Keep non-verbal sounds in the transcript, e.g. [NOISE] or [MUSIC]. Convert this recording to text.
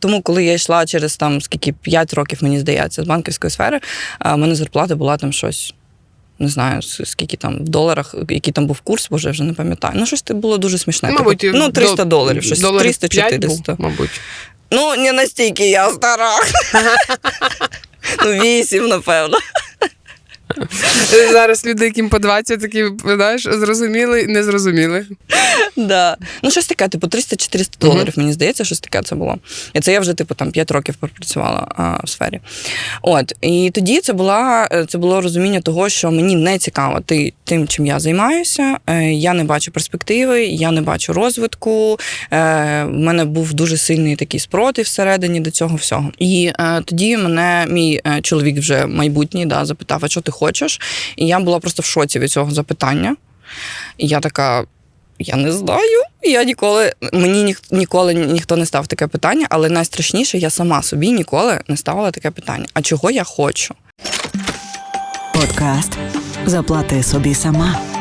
Тому, коли я йшла через там скільки 5 років, мені здається, з банківської сфери, а, в мене зарплата була там щось. Не знаю, скільки там в доларах, який там був курс, боже, я вже не пам'ятаю. Ну, щось це було дуже смішне. Мабуть, Типу, ну, 300 до- доларів, щось доларів 300-400. мабуть. Ну, не настільки я стара. [LAUGHS] ну, 8, напевно. [LAUGHS] Зараз люди, яким по 20, такі, знаєш, зрозуміли, не зрозуміли. Да. Ну, щось таке, типу, 300-400 доларів, мені здається, щось таке це було. І це я вже, типу, там 5 років пропрацювала а, в сфері. От. І тоді це, була, е, це було розуміння того, що мені не цікаво ти, тим, чим я займаюся. Е, Я не бачу перспективи, я не бачу розвитку. Е, В мене був дуже сильний такий спротив всередині до цього всього. І тоді мене мій чоловік вже майбутній да, запитав, а що ти хочеш? І я була просто в шоці від цього запитання. І я така. Я не знаю. Я ніколи мені ні, ніколи ніхто не став таке питання, але найстрашніше, я сама собі ніколи не ставила таке питання. А чого я хочу? Подкаст Заплати собі сама